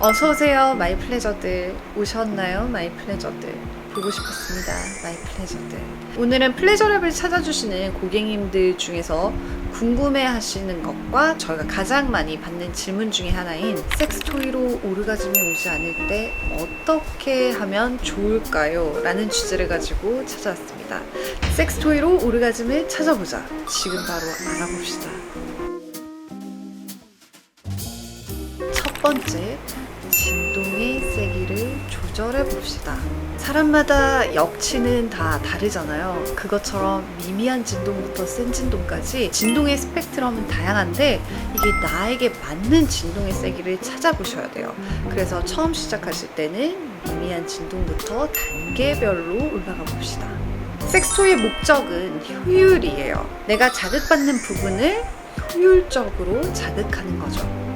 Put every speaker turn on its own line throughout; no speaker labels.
어서 오세요, 마이 플레저들. 오셨나요, 마이 플레저들? 보고 싶었습니다, 마이 플레저들. 오늘은 플레저랩을 찾아주시는 고객님들 중에서 궁금해 하시는 것과 저희가 가장 많이 받는 질문 중에 하나인 섹스토이로 오르가즘이 오지 않을 때 어떻게 하면 좋을까요? 라는 주제를 가지고 찾아왔습니다. 섹스토이로 오르가즘을 찾아보자. 지금 바로 알아봅시다. 번째, 진동의 세기를 조절해 봅시다. 사람마다 역치는 다 다르잖아요. 그것처럼 미미한 진동부터 센 진동까지 진동의 스펙트럼은 다양한데 이게 나에게 맞는 진동의 세기를 찾아보셔야 돼요. 그래서 처음 시작하실 때는 미미한 진동부터 단계별로 올라가 봅시다. 섹스토이의 목적은 효율이에요. 내가 자극받는 부분을 효율적으로 자극하는 거죠.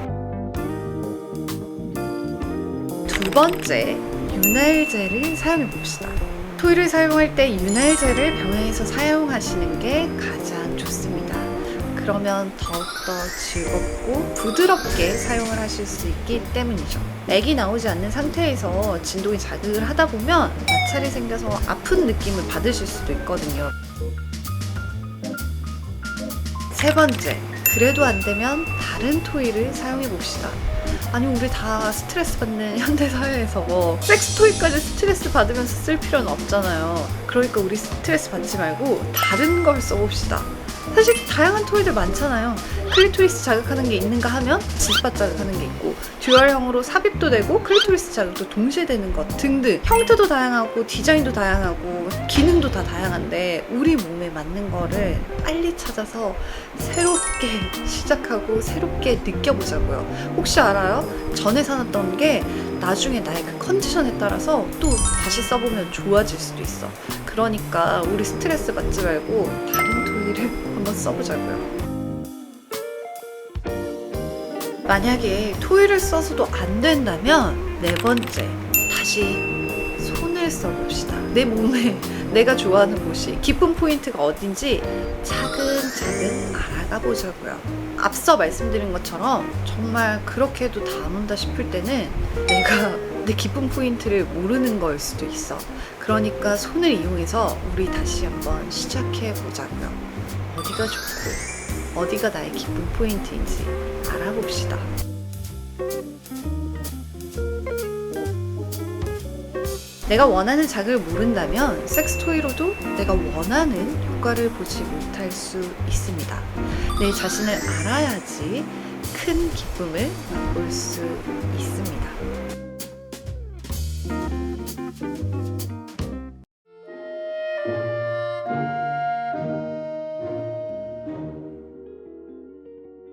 번째, 윤활제를 사용해 봅시다. 토이를 사용할 때 윤활제를 병행해서 사용하시는 게 가장 좋습니다. 그러면 더욱더 즐겁고 부드럽게 사용을 하실 수 있기 때문이죠. 액이 나오지 않는 상태에서 진동이 자극을 하다 보면 마찰이 생겨서 아픈 느낌을 받으실 수도 있거든요. 세 번째, 그래도 안 되면 다른 토이를 사용해 봅시다. 아니 우리 다 스트레스 받는 현대 사회에서 섹스 토이까지 스트레스 받으면서 쓸 필요는 없잖아요. 그러니까 우리 스트레스 받지 말고 다른 걸 써봅시다. 사실 다양한 토이들 많잖아요. 클리토리스 자극하는 게 있는가 하면 질바 자극하는 게 있고 듀얼형으로 삽입도 되고 클리토리스 자극도 동시에 되는 것 등등 형태도 다양하고 디자인도 다양하고 기능도 다 다양한데 우리 몸에 맞는 거를 빨리 찾아서 새롭게 시작하고 새롭게 느껴보자고요. 혹시 알아요? 전에 사놨던 게 나중에 나의 그 컨디션에 따라서 또 다시 써보면 좋아질 수도 있어. 그러니까 우리 스트레스 받지 말고 다른 토이를 한번 써보자고요. 만약에 토이를 써서도 안 된다면 네 번째 다시 손을 써봅시다. 내 몸에 내가 좋아하는 곳이 깊은 포인트가 어딘지 차근차근 알아가 보자고요. 앞서 말씀드린 것처럼 정말 그렇게 해도 다 안 온다 싶을 때는 내가 내 깊은 포인트를 모르는 거일 수도 있어. 그러니까 손을 이용해서 우리 다시 한번 시작해 보자고요. 어디가 좋고 어디가 나의 깊은 포인트인지 알아봅시다. 내가 원하는 자극을 모른다면 섹스토이로도 내가 원하는 효과를 보지 못할 수 있습니다. 내 자신을 알아야지 큰 기쁨을 맛볼 수 있습니다.